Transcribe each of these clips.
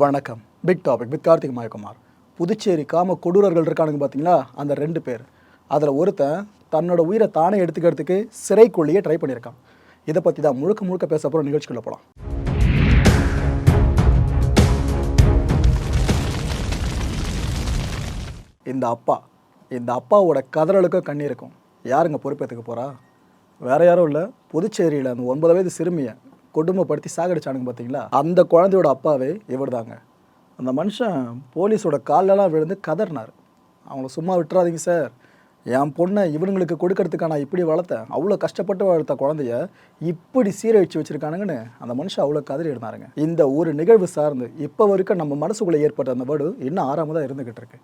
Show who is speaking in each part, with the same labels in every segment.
Speaker 1: வணக்கம். Big topic with Karthik Mayakumar. Puducherry காம கொடூரர்கள் இருக்கானுங்க பார்த்தீங்களா அந்த ரெண்டு பேர். அதில் ஒருத்தன் தன்னோட உயிரை தானே எடுத்துக்கிறதுக்கு சிறைக்குள்ளேயே ட்ரை பண்ணியிருக்கான். இதை பற்றி தான் முழுக்க முழுக்க பேச போகிற நிகழ்ச்சிக்குள்ளே போகலாம் இந்த அப்பா இந்த அப்பாவோட கதறலுக்கும் கண்ணீருக்கும் யாருங்க பொறுப்பேற்றுக்க போகிறா வேறு யாரும் இல்லை. புதுச்சேரியில் அந்த ஒன்பது வயது சிறுமியை கொடுமைப்படுத்தி சாகடிச்சானுங்க பார்த்தீங்களா அந்த குழந்தையோட அப்பாவே இவர் தாங்க அந்த மனுஷன் போலீஸோட காலெல்லாம் விழுந்து கதறினார். அவங்கள சும்மா விட்டுறாதீங்க சார். என் பொண்ணை இவனுங்களுக்கு கொடுக்கறதுக்காக நான் இப்படி வளர்த்தேன். அவ்வளோ கஷ்டப்பட்டு வளர்த்த குழந்தைய இப்படி சீரழிச்சு வச்சிருக்கானுங்கன்னு அந்த மனுஷன் அவ்வளோ கதறி இருந்தாருங்க இந்த ஒரு நிகழ்வு சார்ந்து இப்போ வரைக்கும் நம்ம மனசுக்குள்ளே ஏற்பட்ட அந்த வேர்டு இன்னும் ஆறாமதாக இருந்துக்கிட்டு இருக்கு.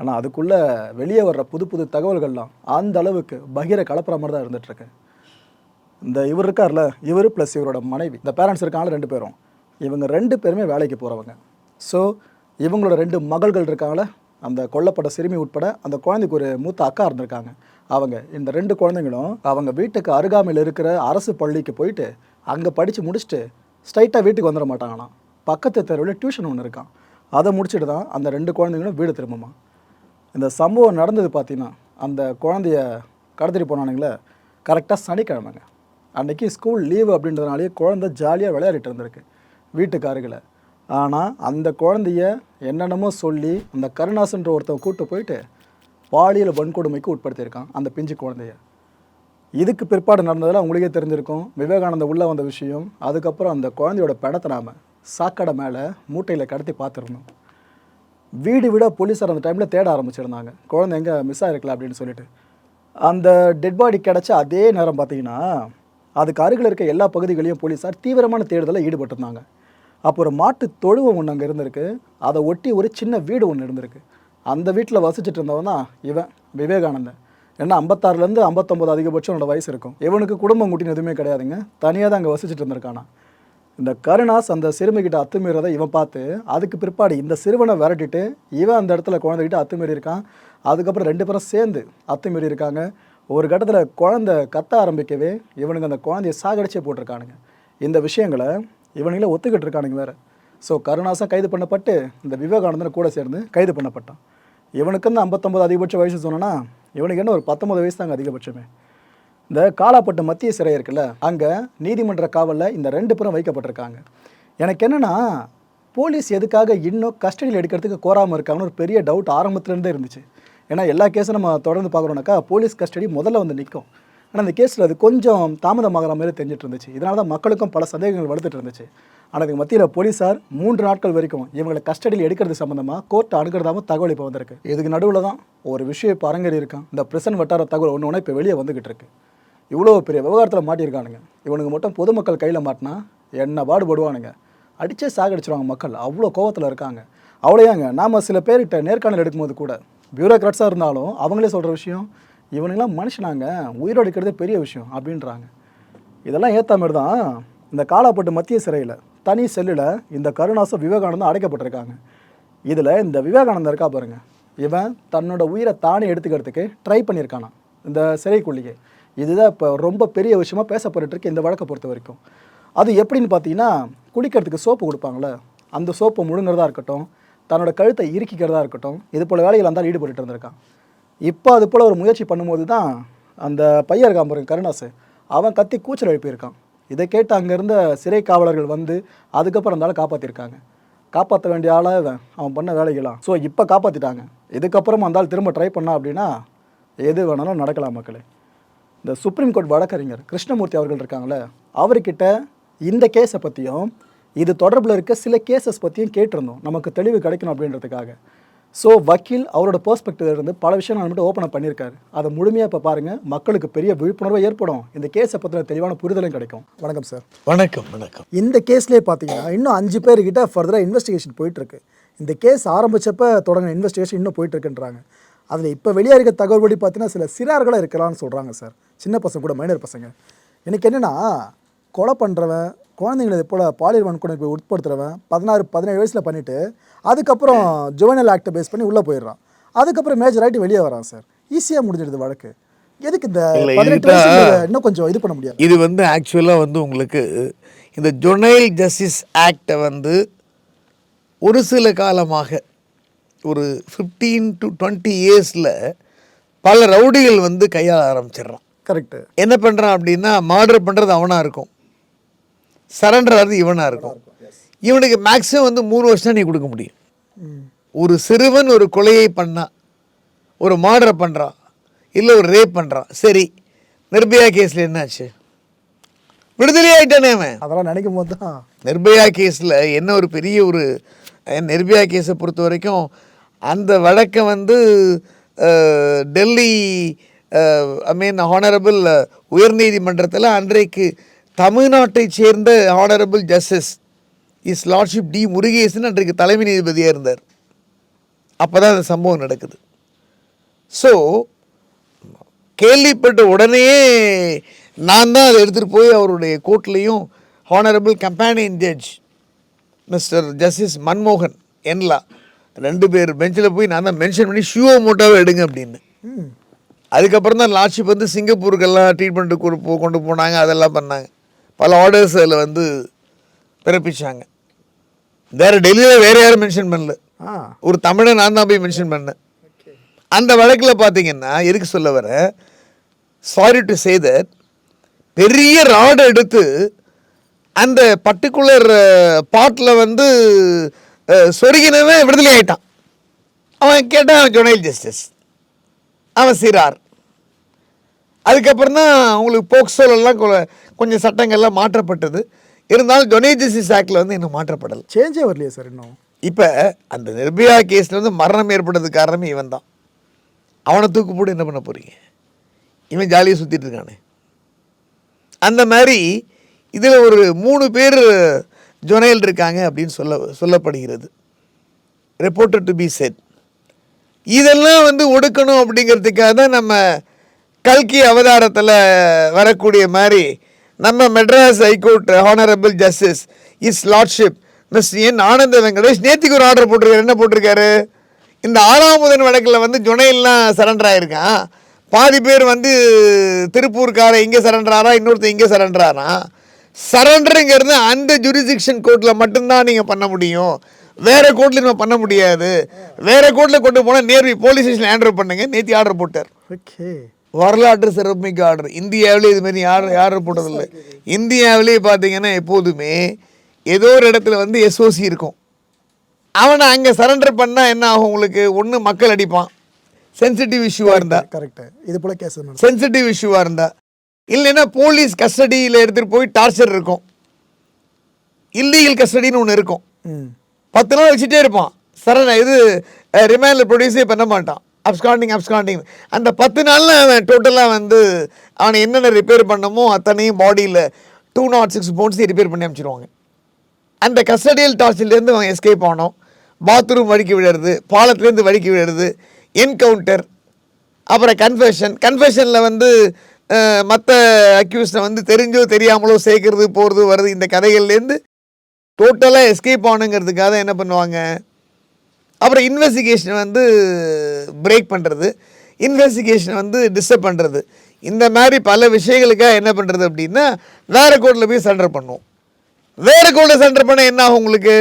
Speaker 1: ஆனால் அதுக்குள்ளே வெளியே வர்ற புது புது தகவல்கள்லாம் அந்த அளவுக்கு பகிர கலப்புற மாதிரி தான் இருந்துகிட்ருக்கு இந்த இவர் இருக்கார்ல இவர் ப்ளஸ் இவரோட மனைவி. இந்த பேரண்ட்ஸ் இருக்காங்களா ரெண்டு பேரும். இவங்க ரெண்டு பேருமே வேலைக்கு போகிறவங்க ஸோ இவங்களோட ரெண்டு மகள்கள் இருக்காங்கள அந்த கொல்லப்பட்ட சிறுமி உட்பட அந்த குழந்தைக்கு ஒரு மூத்த அக்கா இருந்திருக்காங்க. அவங்க இந்த ரெண்டு குழந்தைங்களும் அவங்க வீட்டுக்கு அருகாமையில் இருக்கிற அரசு பள்ளிக்கு போயிட்டு அங்கே படித்து முடிச்சுட்டு ஸ்ட்ரைட்டாக வீட்டுக்கு வந்துட மாட்டாங்களாம். பக்கத்து தெருவில் டியூஷன் ஒன்று இருக்கான் அதை முடிச்சுட்டு தான் அந்த ரெண்டு குழந்தைங்களும் வீடு திரும்புமா இந்த சம்பவம் நடந்தது பார்த்திங்கன்னா அந்த குழந்தைய கடத்திட்டு போனானுங்களே கரெக்டாக சனிக்கிழமைங்க. அன்னைக்கு ஸ்கூல் லீவு அப்படின்றதுனாலே குழந்தை ஜாலியாக விளையாடிட்டு இருந்திருக்கு. வீட்டுக்கு அருகில் ஆனால் அந்த குழந்தைய என்னென்னமோ சொல்லி அந்த கருணாசன்ற ஒருத்தன் கூட்டு போயிட்டு பாலியல் வன்கொடுமைக்கு உட்படுத்தியிருக்கான் அந்த பிஞ்சு குழந்தைய. இதுக்கு பிற்பாடு நடந்ததில் உங்களுக்கே தெரிஞ்சிருக்கும். விவேகானந்த உள்ளே வந்த விஷயம். அதுக்கப்புறம் அந்த குழந்தையோட படத்தை நாம் சாக்கடை மேலே மூட்டையில் கடத்தி பார்த்துருந்தோம். வீடு வீடாக போலீஸார் அந்த டைமில் தேட ஆரம்பிச்சிருந்தாங்க. குழந்தை எங்கே மிஸ் ஆகிருக்கல அப்படின்னு சொல்லிட்டு. அந்த டெட் பாடி கிடச்ச அதே நேரம் பார்த்தீங்கன்னா அதுக்கு அருகில் இருக்க எல்லா பகுதிகளையும் போலீஸார் தீவிரமான தேடுதலில் ஈடுபட்டிருந்தாங்க. அப்போ ஒரு மாட்டு தொழுவம் ஒன்று அங்கே இருந்திருக்கு. அதை ஒட்டி ஒரு சின்ன வீடு ஒன்று இருந்திருக்கு. அந்த வீட்டில் வசிச்சுட்டு இருந்தவன் தான் இவன் விவேகானந்தன். ஏன்னா ஐம்பத்தாறுலேருந்து ஐம்பத்தொம்பது அதிகபட்சம் என்னோடய வயசு இருக்கும். இவனுக்கு குடும்பம் கூட்டின்னு எதுவுமே கிடையாதுங்க. தனியாக தான் அங்கே வசிச்சுட்டு இருந்திருக்கானா. இந்த கருணாஸ் அந்த சிறுமிகிட்ட அத்துமீறதை இவன் பார்த்து அதுக்கு பிற்பாடு இந்த சிறுவனை விரட்டிட்டு இவன் அந்த இடத்துல குழந்தைகிட்ட அத்துமீறி இருக்கான் அதுக்கப்புறம் ரெண்டு பேரும் சேர்ந்து அத்துமீறி இருக்காங்க ஒரு கட்டத்தில் குழந்தை கத்த ஆரம்பிக்கவே இவனுங்க அந்த குழந்தைய சாகடிச்சே போட்டிருக்கானுங்க. இந்த விஷயங்களை இவனுங்களே ஒத்துக்கிட்டு இருக்கானுங்க வேறு. ஸோ கருணாசா கைது பண்ணப்பட்டு இந்த விவேகானந்தன் கூட சேர்ந்து கைது பண்ணப்பட்டான். இவனுக்கு இந்த ஐம்பத்தொம்பது அதிகபட்ச வயசு சொன்னோன்னா இவனுக்கு என்ன ஒரு பத்தொம்பது வயசு தாங்க அதிகபட்சமே. இந்த காலாப்பட்டு மத்திய சிறை இருக்குல்ல அங்கே நீதிமன்ற காவலில் இந்த ரெண்டு பேரும் வைக்கப்பட்டிருக்காங்க. எனக்கு என்னென்னா போலீஸ் எதுக்காக இன்னும் கஸ்டடியில் எடுக்கிறதுக்கு கோராமல் இருக்காங்கன்னு ஒரு பெரிய டவுட் ஆரம்பத்துலேருந்தே இருந்துச்சு. ஏன்னா எல்லா கேஸும் நம்ம தொடர்ந்து பார்க்குறோம்னாக்கா போலீஸ் கஸ்டடி முதல்ல வந்து நிற்கும். ஆனால் அந்த கேஸில் அது கொஞ்சம் தாமதமாகிற மாதிரி தெரிஞ்சிட்டு இருந்துச்சு. இதனால தான் மக்களுக்கும் பல சந்தேகங்கள் வளர்த்துட்டு இருந்துச்சு. ஆனால் இதுக்கு மத்தியில் போலீஸார் மூன்று நாட்கள் வரைக்கும் இவங்களை கஸ்டடியில் எடுக்கிறது சம்மந்தமாக கோர்ட் அணுகிறதாகவும் தகவல் இப்போ வந்திருக்கு. இதுக்கு நடுவில் தான் ஒரு விஷயம் இப்போ அரங்கேறி இருக்கான் இந்த பிரசன் வட்டார தகவல் ஒன்று ஒன்று இப்போ வெளியே வந்துக்கிட்டு இருக்கு. இவ்வளோ பெரிய விவகாரத்தில் மாட்டியிருக்கானுங்க. இவனுக்கு மட்டும் பொதுமக்கள் கையில் மாட்டினா என்ன பாடுபடுவானுங்க அடித்தே சாகடிச்சிருவாங்க மக்கள். அவ்வளோ கோவத்தில் இருக்காங்க. அவ்வளோயாங்க நாம் சில பேர்கிட்ட நேர்காணல் எடுக்கும்போது கூட பியூரோக்ராட்ஸாக இருந்தாலும் அவங்களே சொல்கிற விஷயம் இவனுங்களாம் மனுஷனாங்க உயிரோடு இருக்கிறதே பெரிய விஷயம் அப்படின்றாங்க. இதெல்லாம் ஏற்ற மாதிரி தான் இந்த காலாப்பட்டு மத்திய சிறையில் தனி செல்லில் இந்த கருணாசம் விவேகானந்தம் அடைக்கப்பட்டிருக்காங்க. இதில் இந்த விவேகானந்தம் இருக்கா பாருங்கள் இவன் தன்னோட உயிரை தானே எடுத்துக்கிறதுக்கு ட்ரை பண்ணியிருக்கானாம் இந்த சிறைக்குள்ளியே. இதுதான் இப்போ ரொம்ப பெரிய விஷயமா பேசப்பட்டுருக்கு இந்த வழக்கை பொறுத்த வரைக்கும். அது எப்படின்னு பார்த்தீங்கன்னா குளிக்கிறதுக்கு சோப்பு கொடுப்பாங்களே அந்த சோப்பை முழுங்கிறதா இருக்கட்டும் தன்னோட கழுத்தை இறுக்கிக்கிறதா இருக்கட்டும் இது போல் வேலைகள் இருந்தால் ஈடுபட்டு இருந்திருக்கான். இப்போ அது போல் ஒரு முயற்சி பண்ணும்போது தான் அந்த பையன் இருக்கான் பாருங்க கருணாசு. அவன் கத்தி கூச்சல் எழுப்பியிருக்கான். இதை கேட்டு அங்கே இருந்த சிறை காவலர்கள் வந்து அதுக்கப்புறம் இருந்தாலும் காப்பாற்றிருக்காங்க காப்பாற்ற வேண்டிய ஆளாக அவன் அவன் பண்ண வேலைகளாம் ஸோ இப்போ காப்பாற்றிட்டாங்க இதுக்கப்புறம் அந்த திரும்ப ட்ரை பண்ணா அப்படின்னா எது வேணாலும் நடக்கலாம் மக்களே. இந்த சுப்ரீம் கோர்ட் வழக்கறிஞர் கிருஷ்ணமூர்த்தி அவர்கள் இருக்காங்களே அவர்கிட்ட இந்த கேஸை பற்றியும் இது தொடர்பில் இருக்க சில கேசஸ் பற்றியும் கேட்டிருந்தோம். நமக்கு தெளிவு கிடைக்கணும் அப்படின்றதுக்காக. ஸோ வக்கீல் அவரோட பெர்ஸ்பெக்டிவ் இருந்து பல விஷயம் மட்டும் ஓப்பன் அப் பண்ணியிருக்காரு. அதை முழுமையாக இப்போ பாருங்கள் மக்களுக்கு பெரிய விழிப்புணர்வு ஏற்படும். இந்த கேஸை பற்றின தெளிவான புரிதலும் கிடைக்கும். வணக்கம் சார்
Speaker 2: வணக்கம் வணக்கம்.
Speaker 1: இந்த கேஸ்லேயே பார்த்தீங்கன்னா இன்னும் அஞ்சு பேர்கிட்ட ஃபர்தராக இன்வெஸ்டிகேஷன் போயிட்டுருக்கு. இந்த கேஸ் ஆரம்பிச்சப்ப தொடங்கின இன்வெஸ்டிகேஷன் இன்னும் போயிட்டுருக்குன்றாங்க. அதில் இப்போ வெளியே இருக்க தகவல்படி பார்த்தீங்கன்னா சில சிறார்களாக இருக்கலாம்னு சொல்கிறாங்க சார் சின்ன பசங்க கூட மைனர் பசங்க. எனக்கு என்னென்னா கொலை பண்ணுறவன் குழந்தைங்களை இது போல் பாலியல் வன்கொடுமை உட்படுத்துறவன் பதினாறு பதினேழு வயசில் பண்ணிவிட்டு அதுக்கப்புறம் ஜுவனல் ஆக்டை பேஸ் பண்ணி உள்ளே போயிடுறான். அதுக்கப்புறம் மேஜர் ஆகிட்டு வெளியே வரான் சார். ஈஸியாக முடிஞ்சிடுது வழக்கு. எதுக்கு இந்த பதினெட்டு இன்னும் கொஞ்சம் இது பண்ண முடியாது?
Speaker 2: இது வந்து ஆக்சுவலாக வந்து உங்களுக்கு இந்த ஜொனைல் ஜஸ்டிஸ் ஆக்டை வந்து ஒரு சில காலமாக ஒரு ஃபிஃப்டீன் டு டுவெண்ட்டி இயர்ஸில் பல ரவுடிகள் வந்து கையாள ஆரம்பிச்சிடுறான்.
Speaker 1: கரெக்டு
Speaker 2: என்ன பண்ணுறான் அப்படின்னா மர்டர் பண்ணுறது அவனாக இருக்கும். சரண்டர் ஆகிறது இவனாக இருக்கும். இவனுக்கு மேக்ஸிமம் வந்து மூணு வருஷம் நீ கொடுக்க முடியும். ஒரு சிறுவன் ஒரு கொலையை பண்ணா ஒரு மர்டர் பண்ணுறான் இல்லை ஒரு ரேப் பண்ணுறான் சரி நிர்பயா கேஸில் என்னாச்சு? விடுதலை ஆயிட்டானே அவன்.
Speaker 1: அதெல்லாம் நினைக்கும் போது தான்
Speaker 2: நிர்பயா கேஸில் என்ன ஒரு பெரிய ஒரு நிர்பயா கேஸை பொறுத்த வரைக்கும் அந்த வழக்கை வந்து டெல்லி ஐ மீன் ஹானரபிள் உயர்நீதிமன்றத்தில் அன்றைக்கு தமிழ்நாட்டை சேர்ந்த honourable justice his lordship D Murugesan அன்றைக்கு தலைமை நீதிபதியாக இருந்தார். அப்போ தான் அந்த சம்பவம் நடக்குது. ஸோ கேள்விப்பட்ட உடனே நான் தான் அதை எடுத்துகிட்டு போய் அவருடைய கோர்ட்லேயும் honourable companion judge mister justice மன்மோகன் என்லா ரெண்டு பேர் பெஞ்சில் போய் நான் தான் மென்ஷன் பண்ணி ஷூவோ மோட்டோவை எடுங்க அப்படின்னு. அதுக்கப்புறம் தான் லாட்ஷிப் வந்து சிங்கப்பூருக்கெல்லாம் ட்ரீட்மெண்ட்டு கொண்டு கொண்டு போனாங்க அதெல்லாம் பண்ணாங்க. பல ஆர்டர்ஸ் அதில் வந்து பிறப்பிச்சாங்க. வேறு டெல்லியில் வேறு யாரும் மென்ஷன் பண்ணல. ஒரு தமிழை நான் தான் போய் மென்ஷன் பண்ணேன். அந்த வழக்கில் பார்த்தீங்கன்னா எதுக்கு சொல்ல வர? சாரி டு சே தட் பெரிய ராடை எடுத்து அந்த பர்டிகுலர் பாட்டில் வந்து சொருகினவன் விடுதலை ஆயிட்டான். அவன் கேட்டான் ஜொனைல் ஜஸ்டிஸ் அவன் சிறார். அதுக்கப்புறம் தான் உங்களுக்கு போக்சோலெல்லாம் கொஞ்சம் சட்டங்கள்லாம் மாற்றப்பட்டது. இருந்தாலும் ஜொனைல் ஜஸ்டிஸ் ஆக்டில் வந்து இன்னும் மாற்றப்படலை.
Speaker 1: சேஞ்சே வரலையே சார் இன்னும்?
Speaker 2: இப்போ அந்த நிர்பயா கேஸில் வந்து மரணம் ஏற்பட்டதுக்கு காரணமே இவன் தான். அவனை தூக்கு போட்டு என்ன பண்ண போறீங்க? இவன் ஜாலியாக சுற்றிட்டு இருக்கானே. அந்த மாதிரி இதில் ஒரு மூணு பேர் ஜொனைல் இருக்காங்க அப்படின்னு சொல்ல சொல்லப்படுகிறது. Reported டு பி செட் இதெல்லாம் வந்து ஒடுக்கணும் அப்படிங்கிறதுக்காக தான் நம்ம கல்கி அவதாரத்தில் வரக்கூடிய மாதிரி நம்ம Madras high court honourable justice his lordship mister N Anand Venkatesh நேத்திக்கு ஒரு ஆர்டர் போட்டிருக்காரு. என்ன போட்டிருக்காரு? இந்த ஆறாம் முதன் வழக்கில் வந்து ஜுனைல்லாம் சரண்டர் ஆகிருக்கான் பாதி பேர் வந்து திருப்பூர்கார இங்கே சரண்டராரா இன்னொருத்தர் இங்கே சரண்டராரா சரண்டருங்கிறது அந்த ஜுரிசிக்ஷன் கோர்ட்டில் மட்டும்தான் நீங்கள் பண்ண முடியும். வேறு கோர்ட்டில் நம்ம பண்ண முடியாது. வேறு கோர்ட்டில் கொண்டு போனால் நேர்வி போலீஸ் ஸ்டேஷன் ஆர்டர் பண்ணுங்க. நேற்று ஆர்டர் போட்டார்.
Speaker 1: ஓகே
Speaker 2: வரலாற்று சிறப்புமிக்க ஆர்டர் இந்தியாவிலே இது மாதிரி யாரும் போட்டதில்லை. இந்தியாவிலேயே பார்த்தீங்கன்னா எப்போதுமே ஏதோ ஒரு இடத்துல வந்து எஸ்ஓசி இருக்கும். அவனை அங்கே சரண்டர் பண்ணால் என்ன ஆகும் உங்களுக்கு? ஒன்று மக்கள் அடிப்பான். சென்சிட்டிவ் இஷ்யூவாக இருந்தா.
Speaker 1: கரெக்ட் இது போல கேஸ்
Speaker 2: சென்சிட்டிவ் இஷ்யூவாக இருந்தா. இல்லைன்னா போலீஸ் கஸ்டடியில் எடுத்துகிட்டு போய் டார்ச்சர் இருக்கும். இல்லீகல் கஸ்டடின்னு ஒன்று இருக்கும். பத்து நாள் வச்சுட்டே இருப்பான். சரண இது ரிமைண்டில் ப்ரொடியூஸே பண்ண மாட்டான். அப்ஸ்காண்டிங் அப்ஸ்காண்டிங் அந்த பத்து நாளில் அவன் டோட்டலாக வந்து அவனை என்னென்ன ரிப்பேர் பண்ணமோ அத்தனையும் பாடியில் டூ நாட் சிக்ஸ் போன்ஸையும் ரிப்பேர் பண்ணி அமைச்சிருவாங்க அந்த கஸ்டடியல் டார்ச்சிலேருந்து அவன் எஸ்கேப் ஆனோம். பாத்ரூம் வழுக்கி விழுறது பாலத்துலேருந்து வழுக்கி விழுறது என்கவுண்டர் அப்புறம் கன்ஃபெஷன் கன்ஃபெஷனில் வந்து மற்ற அக்யூஸ்டை வந்து தெரிஞ்சோ தெரியாமலோ சேர்க்கறது போகிறது வர்றது இந்த கதைகள்லேருந்து டோட்டலாக எஸ்கேப் ஆனுங்கிறதுக்காக என்ன பண்ணுவாங்க? அப்புறம் இன்வெஸ்டிகேஷன் வந்து பிரேக் பண்ணுறது இன்வெஸ்டிகேஷன் வந்து டிஸ்டர்ப் பண்ணுறது இந்த மாதிரி பல விஷயங்களுக்காக என்ன பண்ணுறது அப்படின்னா வேறு கோர்ட்டில் போய் சண்டர் பண்ணுவோம். வேறு கோர்ட்டில் சண்டர் பண்ண என்ன ஆகும் உங்களுக்கு?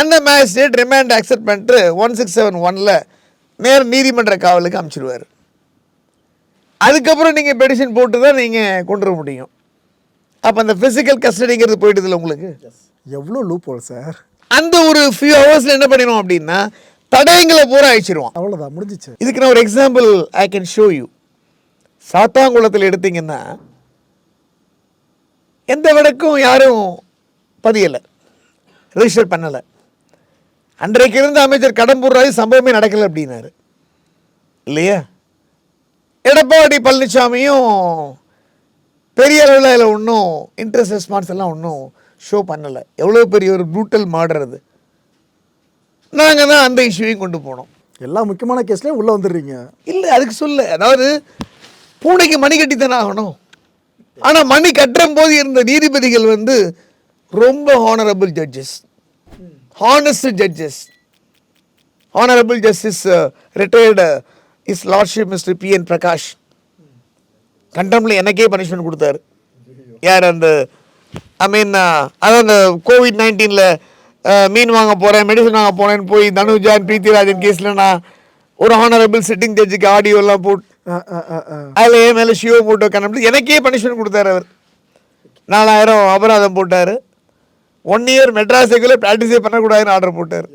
Speaker 2: அந்த மேஜிஸ்ட்ரேட் ரிமாண்ட் அக்செப்ட் பண்ணிட்டு ஒன் சிக்ஸ் செவன் ஒனில் நேர் நீதிமன்ற காவலுக்கு அனுப்பிச்சிடுவார். அதுக்கப்புறம் நீங்கள் பெடிஷன் போட்டு தான் நீங்கள் கொண்டு வர முடியும். அப்போ அந்த ஃபிசிக்கல் கஸ்டடிங்கிறது போயிடுதுல உங்களுக்கு?
Speaker 1: எவ்வளோ லூப் போல் சார்
Speaker 2: அந்த ஒரு ஃபியூ ஹவர்ஸில் என்ன பண்ணிடும் அப்படின்னா தடயங்களை பூரா அழிச்சிருவான்.
Speaker 1: அவ்வளோதான் முடிஞ்சிச்சு.
Speaker 2: இதுக்கு நான் ஒரு example I can show you சாத்தாங்குளத்தில் எடுத்தீங்கன்னா எந்த வழக்கும் யாரும் பதியலை. ரிஜிஸ்டர் பண்ணலை. அன்றைக்கு இருந்த அமைச்சர் கடம்பூர் ராஜ் சம்பவமே நடக்கலை அப்படின்னாரு. இல்லையா? எடப்பாடி பழனிசாமியும் பெரிய அளவில் அதில் ஒன்றும் இன்ட்ரெஸ்ட் ரெஸ்பான்ஸ் எல்லாம் ஒன்றும் ஷோ பண்ணலை. எவ்வளோ பெரிய ஒரு ப்ரூட்டல் மாடர் அது. நாங்கள் தான் அந்த இஷ்யூவையும் கொண்டு போனோம்.
Speaker 1: எல்லா முக்கியமான கேஸ்லேயும் உள்ளே வந்துடுறீங்க.
Speaker 2: இல்லை அதுக்கு சொல்ல. அதாவது பூனைக்கு மணி கட்டித்தானே ஆகணும். ஆனால் மணி கட்டுற போது இருந்த நீதிபதிகள் வந்து ரொம்ப honourable judges honest judges honourable justice retired his lordship mister P N Prakash கண்டம்ல எனக்கே பனிஷ்மெண்ட் கொடுத்தாரு. யார் அந்த ஐ மீன் அதான் அந்த கோவிட் நைன்டீனில் மீன் வாங்க போகிறேன் மெடிசன் வாங்க போகிறேன்னு போய் தனுஜான் பிரீத்திராஜன் கேஸில் நான் ஒரு ஹானரபிள் சிட்டிங் ஜட்ஜுக்கு ஆடியோ எல்லாம் போட்டு அதில் என் மேலே ஷியோ போட்டு கண்டுபிடிச்சு எனக்கே பனிஷ்மெண்ட் கொடுத்தாரு அவர். நாலாயிரம் அபராதம் போட்டார். ஒன் இயர் மெட்ராஸுக்குள்ளே ப்ராக்டிஸே பண்ணக்கூடாதுன்னு ஆர்டர் போட்டார்.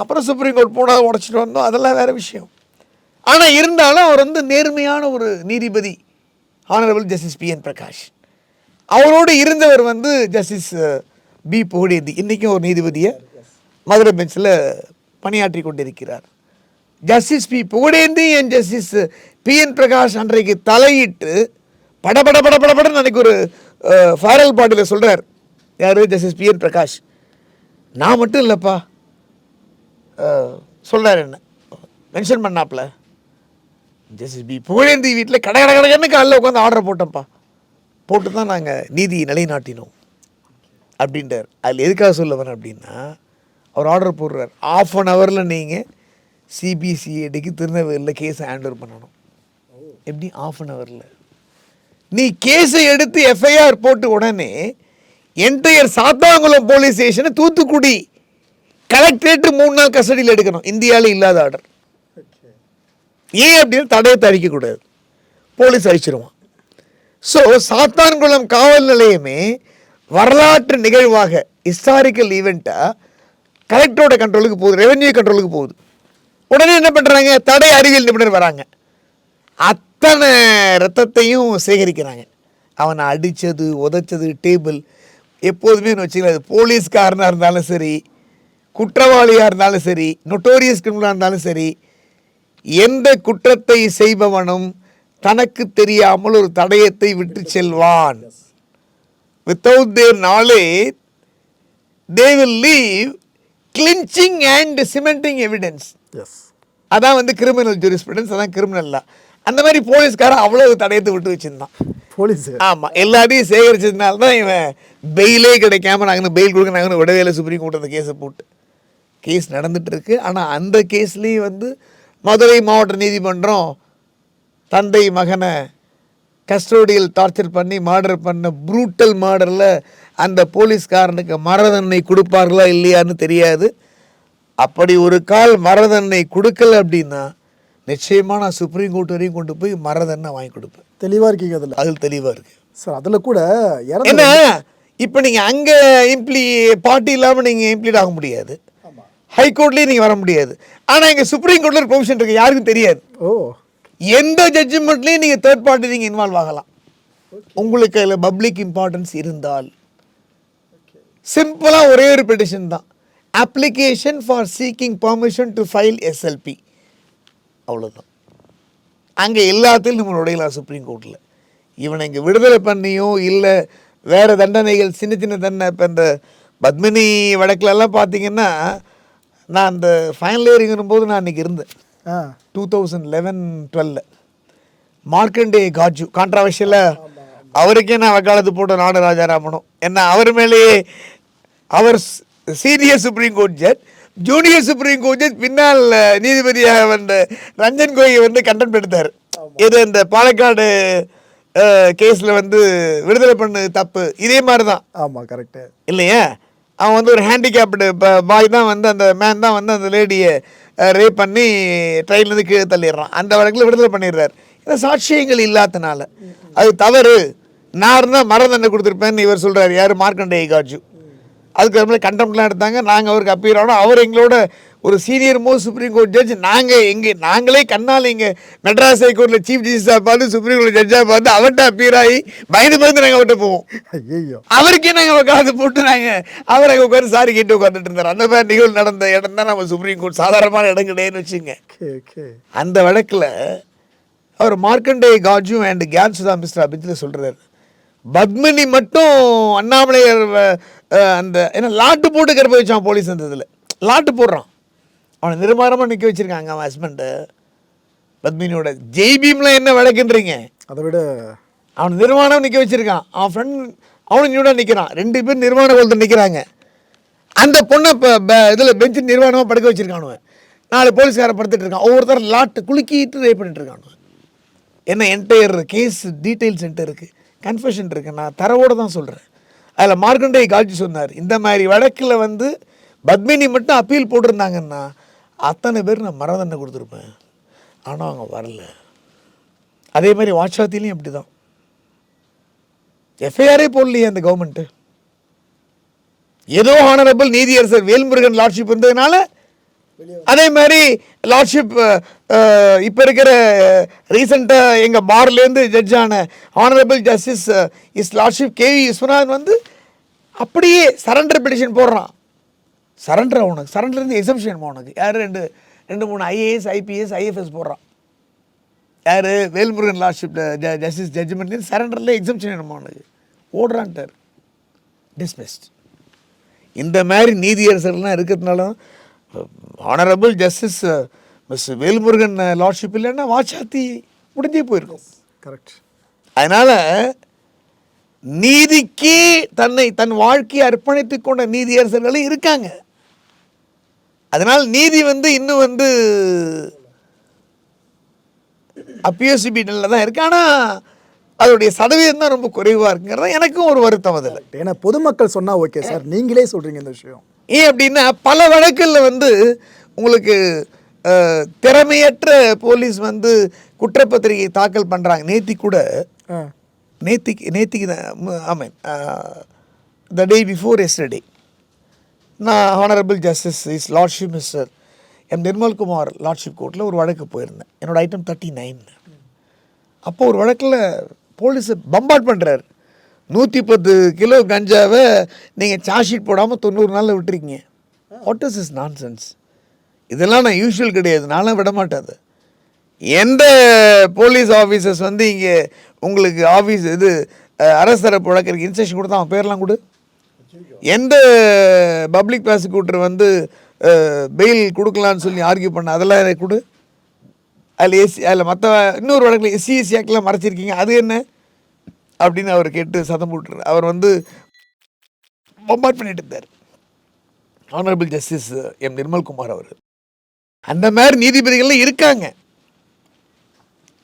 Speaker 2: அப்புறம் சுப்ரீம் கோர்ட் போனால் உடச்சிட்டு வந்தோம். அதெல்லாம் வேறு விஷயம். ஆனால் இருந்தாலும் அவர் வந்து நேர்மையான ஒரு நீதிபதி honourable justice P N Prakash அவரோடு இருந்தவர் வந்து ஜஸ்டிஸ் பி uh, புகழேந்தி. இன்றைக்கும் ஒரு நீதிபதியை மதுரை பெஞ்சில் பணியாற்றி கொண்டிருக்கிறார். Justice P Pugazhendhi and justice P N Prakash அன்றைக்கு தலையிட்டு படபட படபடபடன்னு அன்றைக்கி ஒரு uh, ஃபைரல் பாட்டில் சொல்கிறார் யார்? Justice P N Prakash. நான் மட்டும் இல்லைப்பா. சொல்கிறார் என்ன? மென்ஷன் பண்ணாப்ல. ஜஸ்டிஸ் பி புகழேந்தி வீட்டில் கடை கடை கடைன்னு காலையில் உட்காந்து ஆர்டர் போட்டேன்ப்பா. போட்டு தான் நாங்கள் நீதியை நிலைநாட்டினோம். அப்படின்றார். அதில் எதுக்காக சொல்ல வரேன் அப்படின்னா அவர் ஆர்டர் போடுறார். ஆஃப் அன் ஹவரில் நீங்கள் சிபிசிஐடிக்கு திருநெல்வேலியில் கேஸை ஹேண்ட் பண்ணணும். எப்படி? ஆஃப் அன் ஹவரில் நீ கேஸை எடுத்து எஃப்ஐஆர் போட்டு உடனே என்டையர் சாத்தாங்குளம் போலீஸ் ஸ்டேஷனை தூத்துக்குடி கலெக்டரேட்டு மூணு நாள் கஸ்டடியில் எடுக்கணும். இந்தியாவில் இல்லாத ஆர்டர் ஏன் அப்படின்னு தடயத்தை அழிக்கக்கூடாது போலீஸ் அழிச்சிருவான். ஸோ சாத்தான்குளம் காவல் நிலையமே வரலாற்று நிகழ்வாக ஹிஸ்டாரிக்கல் ஈவெண்ட்டாக கலெக்டரோட கண்ட்ரோலுக்கு போகுது ரெவென்யூ கண்ட்ரோலுக்கு போகுது. உடனே என்ன பண்ணுறாங்க தடை அறிவியல் நிபுணர் வராங்க. அத்தனை ரத்தத்தையும் சேகரிக்கிறாங்க. அவனை அடித்தது உதைச்சது டேபிள் எப்போதுமே வச்சுக்கலாம் அது போலீஸ்காரனாக இருந்தாலும் சரி குற்றவாளியாக இருந்தாலும் சரி நொட்டோரியஸ் கிரிமினலாக இருந்தாலும் சரி எந்த குற்றத்தை செய்பவனும் தனக்கு தெரியாமல் ஒரு தடயத்தை விட்டு செல்வான். Without their knowledge they will leave clinching and cementing evidence அதான் வந்து கிரிமினல் ஜூரிஸ்பிடன்ஸ் அதான் கிரிமினல் அந்த மாதிரி போலீஸ்காரன் அவ்வளவு தடயத்தை விட்டு வச்சிருந்தான்.
Speaker 1: போலீஸ்.
Speaker 2: ஆமாம் எல்லாத்தையும் சேகரிச்சதுனால தான் இவன் பெயிலே கிடைக்காம நாங்கள் பெயில் கொடுக்க நாங்கள் விடவே இல்லை சுப்ரீம் கோர்ட் அந்த கேஸை போட்டு. கேஸ் நடந்துட்டு இருக்கு. ஆனால் அந்த கேஸ்லேயும் வந்து மதுரை மாவட்ட நீதிமன்றம் தந்தை மகனை கஸ்டோடியல் டார்ச்சர் பண்ணி மர்டர் பண்ண ப்ரூட்டல் மர்டரில் அந்த போலீஸ்காரனுக்கு மரணதண்டனை கொடுப்பார்களா இல்லையான்னு தெரியாது. அப்படி ஒரு கால் மரணதண்டனை கொடுக்கல அப்படின்னா நிச்சயமாக நான் சுப்ரீம் கோர்ட் வரையும் கொண்டு போய் மரணதண்டனை வாங்கி கொடுப்பேன்.
Speaker 1: தெளிவாக இருக்கீங்க அதில்?
Speaker 2: அதில் தெளிவாக இருக்குது
Speaker 1: சார் அதில் கூட
Speaker 2: என்ன? இப்போ நீங்கள் அங்கே இம்ப்ளி பார்ட்டி இல்லாமல் நீங்கள் இம்ப்ளீட் ஆக முடியாது. ஹைகோர்ட்லேயும் நீங்கள் வர முடியாது. ஆனால் இங்கே சுப்ரீம் கோர்ட்டில் ஒரு ப்ரொவிஷன் இருக்குது யாருக்கும் தெரியாது.
Speaker 1: ஓ.
Speaker 2: எந்த ஜட்ஜ்மெண்ட்லேயும் நீங்கள் தேர்ட் பார்ட்டி நீங்கள் இன்வால்வ் ஆகலாம். உங்களுக்கு அதில் பப்ளிக் இம்பார்ட்டன்ஸ் இருந்தால். சிம்பிளாக ஒரே ஒரு பெட்டிஷன் தான். Application for seeking permission to file SLP அவ்வளோதான் அங்கே எல்லாத்தையும் நம்ம நுழையலாம் சுப்ரீம் கோர்ட்டில் இவனை இங்கே விடுதலை பண்ணியோ இல்லை வேறு தண்டனைகள் சின்ன சின்ன தண்டனை இப்போ இந்த பத்மினி வழக்குலலாம் பார்த்தீங்கன்னா நான் அந்த ஃபைனல் இயரிங் போது நான் அன்றைக்கி இருந்தேன். டூ தௌசண்ட் லெவன் டுவெல்ல மார்க்கண்டே காஜு கான்ட்ரவர்ஷியலாக அவருக்கே நான் வக்காலத்து போட்ட நாடு ராஜாராமனும் என்ன அவர் மேலேயே அவர் senior supreme court judge junior supreme court judge பின்னால் நீதிபதியாக வந்த ரஞ்சன் கோயை வந்து கண்டம் எடுத்தார். இது இந்த பாலக்காடு கேஸில் வந்து விடுதலை பண்ணு தப்பு இதே மாதிரி தான்
Speaker 1: ஆமாம் கரெக்டு
Speaker 2: இல்லையா? அவன் வந்து ஒரு ஹேண்டிகேப்டு பாய் தான் வந்து அந்த மேன் தான் வந்து அந்த லேடியை ரேப் பண்ணி ட்ரெயின்லேருந்து கீழே தள்ளிடுறான். அந்த வழக்கில் விடுதலை பண்ணிடுறாரு. இந்த சாட்சியங்கள் இல்லாதனால. அது தவறு. நான் இருந்தால் மர தண்டனை கொடுத்துருப்பேன்னு இவர் சொல்கிறார் யார்? மார்க்கண்டேய காஜு அதுக்கு அப்புறம் கண்டெம்ட்லாம் எடுத்தாங்க. நாங்கள் அவருக்கு அப்பீர் ஆனோம். அவர் எங்களோட ஒரு senior most supreme court judge நாங்கள் எங்கே நாங்களே கண்ணால் இங்கே மெட்ராஸ் ஹைகோர்ட்டில் சீஃப் ஜஸ்டிஸாக பார்த்து சுப்ரீம் கோர்ட் ஜட்ஜாக பார்த்து அவர்கிட்ட அப்பீர் ஆகி பயந்து பயந்து நாங்கள் அவர்கிட்ட போவோம்.
Speaker 1: ஐயோ
Speaker 2: அவருக்கே நாங்கள் உட்காந்து போட்டு நாங்கள் அவரை உட்காந்து சாரி கேட்டு உட்காந்துட்டு இருந்தார். அந்த மாதிரி நிகழ்வு நடந்த இடம் தான் நம்ம சுப்ரீம் கோர்ட் சாதாரணமான இடம் கிடையாதுன்னு வச்சுங்க அந்த வழக்கில் அவர் மார்க்கண்டே காஜு அண்ட் கேன் சுதா மிஸ்ரா பெஞ்சில் சொல்கிறார் பத்மினி மட்டும் அண்ணாமலையர் அந்த ஏன்னா லாட்டு போட்டு கருப்ப வச்சான் போலீஸ் அந்த இதில். லாட்டு போடுறான். அவனை நிர்மாரமாக நிற்க வச்சிருக்காங்க அவன் ஹஸ்பண்டு பத்மினியோட ஜெய்பீம்லாம் என்ன வழக்குன்றீங்க?
Speaker 1: அதை விட
Speaker 2: அவன் நிர்வாணம் நிற்க வச்சிருக்கான். அவன் ஃப்ரெண்ட் அவனும் நியூடாக நிற்கிறான் ரெண்டு பேர் நிர்வாண குளத்தில் நிற்கிறாங்க அந்த பொண்ணை இப்போ இதில் பெஞ்சு நிர்வாணமாக படுக்க வச்சிருக்கானுவன் நாலு போலீஸ்காரன் படுத்துட்டு இருக்கான். ஒவ்வொருத்தர் லாட்டு குலுக்கிட்டு ரேப் பண்ணிட்டு இருக்கானுவன் என்ன என்டையர் கேஸ் டீட்டெயில்ஸ் என்கிட்ட இருக்குது கன்ஃபெஷன் இருக்குது நான் தரவோடு தான் சொல்கிறேன் அதில் மார்க்கண்டே காட்சி சொன்னார். இந்த மாதிரி வழக்கில் வந்து பத்மினி மட்டும் அப்பீல் போட்டிருந்தாங்கன்னா அத்தனை பேர் நான் மரதண்டை கொடுத்துருப்பேன். ஆனால் அவங்க வரல. அதே மாதிரி வாட்சாத்திலையும் அப்படி தான் எஃப்ஐஆரே போடலையே அந்த கவர்மெண்ட்டு ஏதோ ஹானரபிள் நீதியரசர் வேல்முருகன் லார்ட்ஷிப் இருந்ததுனால அதே மாதிரி லார்ட்ஷிப் இப்போ இருக்கிற ரீசெண்டாக எங்கள் பார்லேருந்து ஜட்ஜான honourable honourable justice his lordship K Viswanathan வந்து அப்படியே சரண்டர் பெட்டிஷன் போடுறான். சரண்டர் உனக்கு சரண்டர்லேருந்து எக்ஸம்ஷன் உனக்கு? யார்? ரெண்டு ரெண்டு மூணு ஐஏஎஸ் ஐபிஎஸ் ஐஎஃப்எஸ் போடுறான். யார்? வேல்முருகன் லார்ட்ஷிப்பில் ஜஸ்டிஸ் ஜட்ஜ்மெண்ட்லேருந்து சரண்டரில் எக்ஸம்ஷன் என்னமா உனக்கு? ஓடுறான்ட்டார். டிஸ்மிஸ்ட் இந்த மாதிரி நீதியரசர்கள்லாம் இருக்கிறதுனால honourable justice mister Velmurugan lordship இல்லைன்னா வாச்சாத்தி முடிஞ்சே போயிருக்கும்.
Speaker 1: கரெக்ட்
Speaker 2: அதனால் நீதிக்கு தன்னை தன் வாழ்க்கையை அர்ப்பணித்துக் கொண்ட நீதியரசர்களும் இருக்காங்க. அதனால் நீதி வந்து இன்னும் வந்து அப்பியோசிபிட்டனில் தான் இருக்கு. ஆனால் அதோடைய சதவீதம் தான் ரொம்ப குறைவாக இருக்குங்கிறது எனக்கும் ஒரு வருத்தம் அதில்.
Speaker 1: ஏன்னா பொதுமக்கள் சொன்னா ஓகே சார் நீங்களே சொல்றீங்க இந்த விஷயம்.
Speaker 2: ஏன் அப்படின்னா பல வழக்குகளில் வந்து உங்களுக்கு திறமையற்ற போலீஸ் வந்து குற்றப்பத்திரிகை தாக்கல் பண்ணுறாங்க நேத்தி கூட நேத்திக்கு நேத்திக்கு தான் ஆமாம் த டே பிஃபோர் எஸ்டர்டே நான் honourable justice his lordship mister M Nirmalkumar lordship கோர்ட்டில் ஒரு வழக்கு போயிருந்தேன். என்னோட ஐட்டம் தேர்ட்டி நைன் அப்போ ஒரு வழக்கில் போலீஸை பம்பாட் பண்ணுறாரு நூற்றி பத்து கிலோ கஞ்சாவை நீங்கள் சார்ஜ் ஷீட் போடாமல் தொண்ணூறு நாளில் விட்டுருக்கீங்க. வாட் இஸ் இஸ் நான்சென்ஸ் இதெல்லாம் நான் யூஷுவல் கிடையாது. நானும் விட மாட்டேன் எந்த போலீஸ் ஆஃபீஸர்ஸ் வந்து இங்கே உங்களுக்கு ஆஃபீஸ் இது அஹ், அரசு தரப்பு வழக்கறிஞர் இன்ஸ்ட்ரக்ஷன் கொடுத்தா அவன் பேர்லாம் கொடு. எந்த பப்ளிக் ப்ராசிக்யூட்டர் வந்து பெயில் கொடுக்கலான்னு சொல்லி ஆர்கியூ பண்ண அதெல்லாம் கொடு. அதில் எஸ்சி அதில் மற்ற இன்னொரு வழக்கில் எஸ்சி எஸ்சி ஆக்டில் மறைச்சிருக்கீங்க. அது என்ன? அப்படின்னு அவர் கேட்டு சத்தம் போட்டுரு அவர் வந்து பொம்பாட் பண்ணிட்டு இருந்தார். ஆனரபிள் ஜஸ்டிஸ் எம் நிர்மல்குமார் அவர் அந்த மாதிரி நீதிபதிகள்லாம் இருக்காங்க.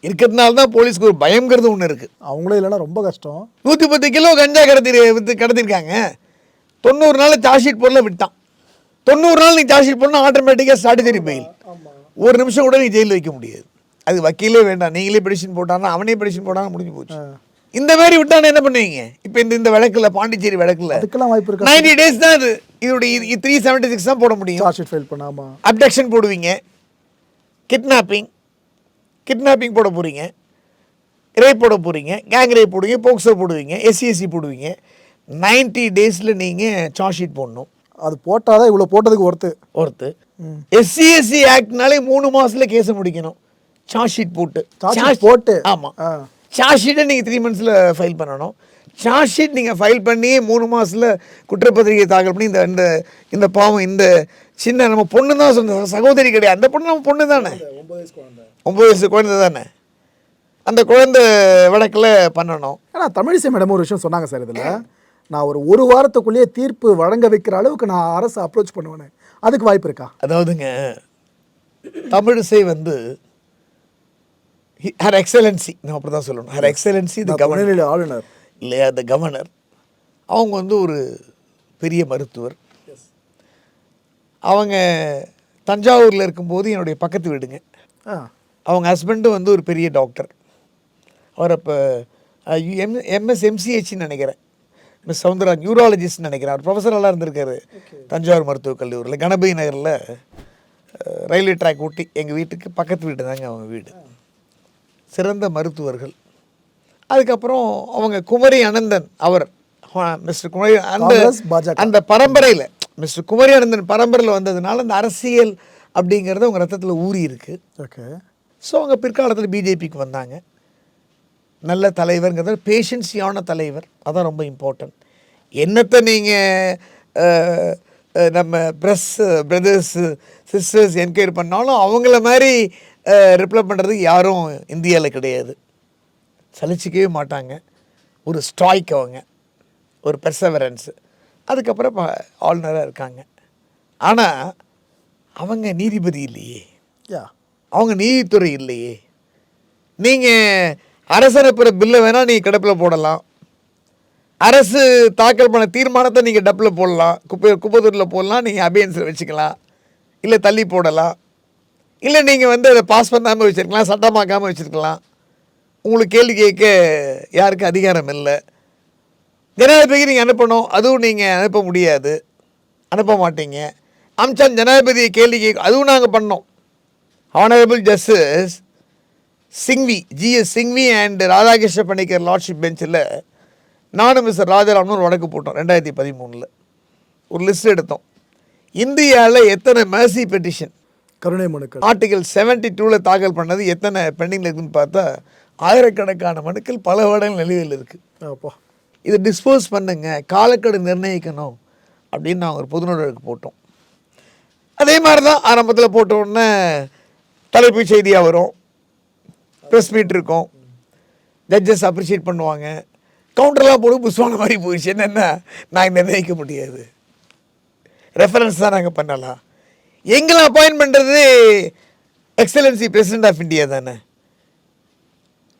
Speaker 2: இருக்கிறதுனால தான் போலீஸ்க்கு ஒரு பயங்கிறது ஒன்று இருக்குது
Speaker 1: அவங்களே இல்லைன்னா ரொம்ப கஷ்டம்.
Speaker 2: நூற்றி பத்து கிலோ கஞ்சா கடத்தி வித்து கடத்திருக்காங்க தொண்ணூறு நாள் சார்ஜ் ஷீட் போடல விட்டான். தொண்ணூறு நாள் நீ சார்ஜ் ஷீட் போடணும் ஆட்டோமேட்டிக்காக ஸ்டார்டிசரி பெயில் ஒரு நிமிஷம் கூட நீ ஜெயிலில் வைக்க முடியாது. அது வக்கீலே வேண்டாம். நீங்களே பெடிஷன் போட்டானா அவனே பெடிஷன் போட்டானா முடிஞ்சு போச்சு. இந்த மாதிரி விட்டானே என்ன பண்ணுவீங்க? இப்போ இந்த இந்த வழக்கில் பாண்டிச்சேரி வழக்கில்
Speaker 1: அதுக்கெல்லாம் வாய்ப்பு இருக்கா?
Speaker 2: நைன்டி டேஸ் தான் அது. இதோடைய த்ரீ செவன்ட்டி சிக்ஸ் தான் போட முடியும்.
Speaker 1: சார்ஜ் ஷீட் ஃபைல் பண்ணாமா
Speaker 2: அப்டக்ஷன் போடுவீங்க. கிட்னாப்பிங் கிட்னாப்பிங் போட போகிறீங்க ரேப் போட போகிறீங்க கேங் ரேப் போடுவீங்க. போக்சோ போடுவீங்க. எஸ்சிஎஸ்சி போடுவீங்க. 90 டேஸில் நீங்கள் சார்ஜ் ஷீட் போடணும்.
Speaker 1: அது போட்டாதான் இவ்வளோ போட்டதுக்கு ஒருத்து
Speaker 2: ஒருத்து எஸ்சிஎஸ்சி ஆக்ட்னாலே மூணு மாசத்துல கேஸை முடிக்கணும். சார்ஜ் ஷீட் போட்டு.
Speaker 1: Sheet போட்டு?
Speaker 2: ஆமாம்
Speaker 1: ஆ.
Speaker 2: சார்ஜ் ஷீட்டை நீங்கள் த்ரீ மந்த்ஸில் ஃபைல் பண்ணணும். சார்ஜ் ஷீட் நீங்கள் ஃபைல் பண்ணி மூணு மாசத்துல குற்றப்பத்திரிகை தாக்கல் பண்ணி இந்த இந்த இந்த பாவம் இந்த சின்ன நம்ம பொண்ணு தான் சொன்ன சகோதரி கிடையாது. அந்த பொண்ணு நம்ம பொண்ணு தானே? ஒம்பது வயசு குழந்தை. தானே? அந்த குழந்தை வழக்கில் பண்ணணும்.
Speaker 1: ஆனால் தமிழிசை மேடம் ஒரு விஷயம் சொன்னாங்க சார் இதில். நான் ஒரு ஒரு வாரத்துக்குள்ளேயே தீர்ப்பு வழங்க வைக்கிற அளவுக்கு நான் அரசு அப்ரோச் பண்ணுவேன். அதுக்கு வாய்ப்பு இருக்கா?
Speaker 2: அதாவதுங்க தமிழிசை வந்து ஹர் எக்ஸலன்சி நான் அப்படி தான் சொல்லணும் ஹர் எக்ஸலன்சி தி கவர்னர்
Speaker 1: ஆளுநர்.
Speaker 2: இல்லையா த கவர்னர் அவங்க வந்து ஒரு பெரிய மருத்துவர். அவங்க தஞ்சாவூரில் இருக்கும்போது என்னுடைய பக்கத்து வீடுங்க. அவங்க ஹஸ்பண்டும் வந்து ஒரு பெரிய டாக்டர் அவர் அப்போ எம் எம்எஸ் எம்சிஹெச்னு நினைக்கிறேன். மிஸ் சவுந்தரராஜ் யூராலஜிஸ்ட் நினைக்கிறேன். அவர் ப்ரொஃபஸரெல்லாம் இருந்திருக்காரு. தஞ்சாவூர் மருத்துவக் கல்லூரியில் கணபதி நகரில் ரயில்வே ட்ராக் ஒட்டி எங்கள் வீட்டுக்கு பக்கத்து வீடு தாங்க அவங்க வீடு. சிறந்த மருத்துவர்கள். அதுக்கப்புறம் அவங்க குமரி அனந்தன் அவர். மிஸ்டர் குமரி அந்த. அந்த பரம்பரையில் மிஸ்டர் குமரி அனந்தன் பரம்பரையில் வந்ததுனால அந்த அரசியல் அப்படிங்கிறது அவங்க ரத்தத்தில் ஊறி இருக்குது
Speaker 1: ஓகே.
Speaker 2: ஸோ அவங்க பிற்காலத்தில் பிஜேபிக்கு வந்தாங்க. நல்ல தலைவர்ங்கிறது பேஷன்ஸியான தலைவர். அதான் ரொம்ப இம்பார்ட்டன்ட் என்னத்தை நீங்கள் நம்ம ப்ரெஸ் பிரதர்ஸ் சிஸ்டர்ஸ் என்கொயர் பண்ணாலும் அவங்கள மாதிரி ரிப்ளை பண்ணுறதுக்கு யாரும் இந்தியாவில் கிடையாது. சலிச்சிக்கவே மாட்டாங்க. ஒரு ஸ்ட்ராய்க் அவங்க. ஒரு பெர்சவரன்ஸு அதுக்கப்புறம் ஆளுநராக இருக்காங்க. ஆனால் அவங்க நீதிபதி இல்லையே. அவங்க நீதித்துறை இல்லையே. நீங்கள் அரசரப்புற பில்லை வேணால் நீ கிடப்பில் போடலாம். அரசு தாக்கல் பண்ண தீர்மானத்தை நீங்கள் டப்பில் போடலாம். குப்பை குப்பத்தூரில் போடலாம். நீங்கள் அபியன்ஸில் வச்சுக்கலாம். இல்லை தள்ளி போடலாம். இல்லை நீங்கள் வந்து அதை பாஸ் பண்ணாமல் வச்சுருக்கலாம் சட்டமாக்காமல் வச்சுருக்கலாம். உங்களுக்கு கேள்வி கேட்க யாருக்கும் அதிகாரம் இல்லை. ஜனாதிபதிக்கு நீங்கள் அனுப்பணும் அதுவும் நீங்கள் அனுப்ப முடியாது. அனுப்ப மாட்டீங்க. அம்சம் ஜனாதிபதியை கேள்வி கேட்க அதுவும் நாங்கள் பண்ணோம். Honourable justice Singhvi G S Singhvi and Radhakrishna பண்ணிக்கிற லார்ட்ஷிப் பெஞ்சில் நானும் மிஸ்டர் ராஜாராம்னு ஒரு வழக்கு போட்டோம் ரெண்டாயிரத்தி பதிமூணில். ஒரு லிஸ்ட் எடுத்தோம். இந்தியாவில் எத்தனை மேசி பெட்டிஷன்
Speaker 1: கருணை மனுக்கள்
Speaker 2: ஆர்டிகல் செவன்டி டூவில் தாக்கல் பண்ணது எத்தனை பெண்டிங்கில் இருக்குன்னு பார்த்தா ஆயிரக்கணக்கான மனுக்கள் பல வருடங்கள் நிலுவையில் இருக்குது
Speaker 1: அப்பா.
Speaker 2: இதை டிஸ்போஸ் பண்ணுங்க காலக்கெடு நிர்ணயிக்கணும் அப்படின்னு நாங்கள் ஒரு பொதுநூலுக்கு போட்டோம். அதே மாதிரி தான் ஆரம்பத்தில் போட்ட உடனே தலைப்புச் செய்தியாக வரும். ப்ரெஸ் மீட் இருக்கும். ஜட்ஜஸ் அப்ரிஷியேட் பண்ணுவாங்க. கவுண்டர்லாம் போட்டு புஸ்வான மாதிரி போயிடுச்சு. என்னென்னா? நான் நிர்ணயிக்க முடியாது. ரெஃபரன்ஸ் தான் நாங்கள் பண்ணலாம். எங்களை அப்பாயின் பண்ணுறது எக்ஸலன்சி பிரசிடென்ட் ஆஃப் இந்தியா தானே.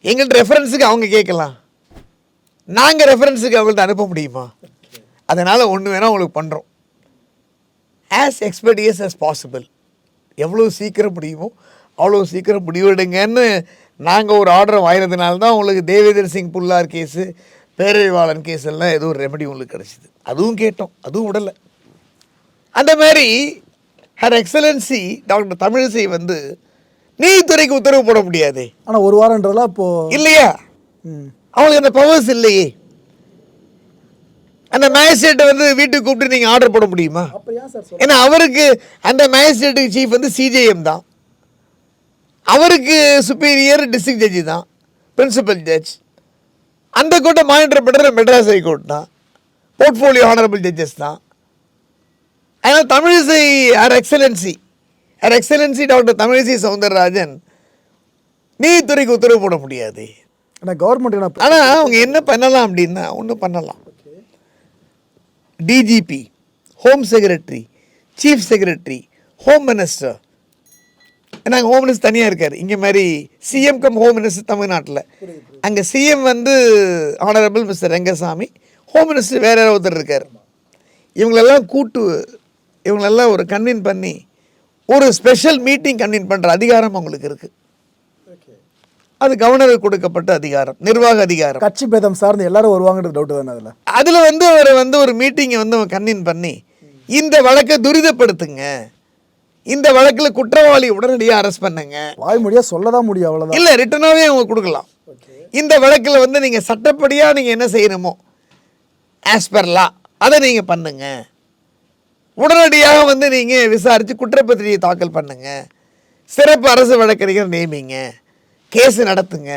Speaker 2: எங்கள்கிட்ட ரெஃபரன்ஸுக்கு அவங்க கேட்கலாம். நாங்கள் ரெஃபரன்ஸுக்கு அவங்கள்ட்ட அனுப்ப முடியுமா? அதனால் ஒன்று வேணால் உங்களுக்கு பண்ணுறோம் ஆஸ் எக்ஸ்பர்டியஸ் ஆஸ் பாசிபிள் எவ்வளோ சீக்கிரம் முடியுமோ அவ்வளோ சீக்கிரம் முடிவெடுங்கன்னு நாங்கள் ஒரு ஆர்டர் வாங்கினதுனால தான் உங்களுக்கு தேவேந்தர் சிங் புல்லார் கேஸு பேரறிவாளன் கேஸ் எல்லாம் ஏதோ ஒரு ரெமெடி உங்களுக்கு கிடச்சிது. அதுவும் கேட்டோம் அதுவும் விடலை. அந்த மாதிரி ஹர் எக்ஸலன்சி டாக்டர் தமிழிசை வந்து நீதித்துறைக்கு உத்தரவு போட முடியாதே.
Speaker 1: ஆனால் ஒரு வாரன்றதெல்லாம் இப்போ
Speaker 2: இல்லையா? அவங்களுக்கு அந்த பவர்ஸ் இல்லையே. அந்த மேஜிஸ்ட்ரேட்டை வந்து வீட்டுக்கு கூப்பிட்டு நீங்கள் ஆர்டர் போட முடியுமா? ஏன்னா அவருக்கு அந்த மேஜிஸ்ட்ரேட்டுக்கு சீஃப் வந்து சிஜேஎம் தான். அவருக்கு சுப்பீரியர் டிஸ்ட்ரிக்ட் ஜட்ஜி தான். பிரின்சிபல் ஜட்ஜ் அந்த கோர்ட்டை மானிட்டர் பண்ணுறது மெட்ராஸ் ஹைகோர்ட் தான். போர்ட்ஃபோலியோ ஆனரபிள் ஜட்ஜஸ் தான். அதனால் Tamilisai her excellency. Her excellency doctor Tamilisai Soundararajan. நீதித்துறைக்கு உத்தரவு போட முடியாது.
Speaker 1: ஆனால் கவர்மெண்ட்
Speaker 2: ஆனால் அவங்க என்ன பண்ணலாம் அப்படின்னா ஒன்று பண்ணலாம். DGP home secretary chief secretary home minister ஏன்னா ஹோம் மினிஸ்டர் தனியாக இருக்கார். இங்கே மாதிரி சிஎம் கம் ஹோம் மினிஸ்டர் தமிழ்நாட்டில். அங்கே சிஎம் வந்து honourable mister Rangasamy home minister வேற ஒருத்தர் இருக்கார். இவங்களெல்லாம் கூட்டு இவங்களெல்லாம் ஒரு கன்வின் பண்ணி ஒரு ஸ்பெஷல் மீட்டிங் கன்வின் பண்ணுற அதிகாரம் அவங்களுக்கு இருக்குது அது கவர்னருக்கு கொடுக்கப்பட்ட அதிகாரம் நிர்வாக அதிகாரம்.
Speaker 1: கட்சி பேதம் சார்ந்து எல்லாரும் வருவாங்கன்றது டவுட் தானே அதில்?
Speaker 2: அதில் வந்து அவர் வந்து ஒரு மீட்டிங்கை வந்து கன்வின் பண்ணி இந்த வழக்கை துரிதப்படுத்துங்க. இந்த வழக்கில் குற்றவாளி உடனடியாக அரெஸ்ட் பண்ணுங்க.
Speaker 1: வாய்மொழியாக சொல்ல தான் முடியும் அவ்வளோதான்
Speaker 2: இல்லை ரிட்டனாகவே அவங்க கொடுக்கலாம். இந்த வழக்கில் வந்து நீங்கள் சட்டப்படியாக நீங்கள் என்ன செய்யணுமோ ஆஸ் பர் லா அதை நீங்கள் பண்ணுங்க. உடனடியாக வந்து நீங்கள் விசாரித்து குற்றப்பத்திரிகை தாக்கல் பண்ணுங்க. சிறப்பு அரசு வழக்கறிஞர் நியமிங்க. கேஸ் நடத்துங்க.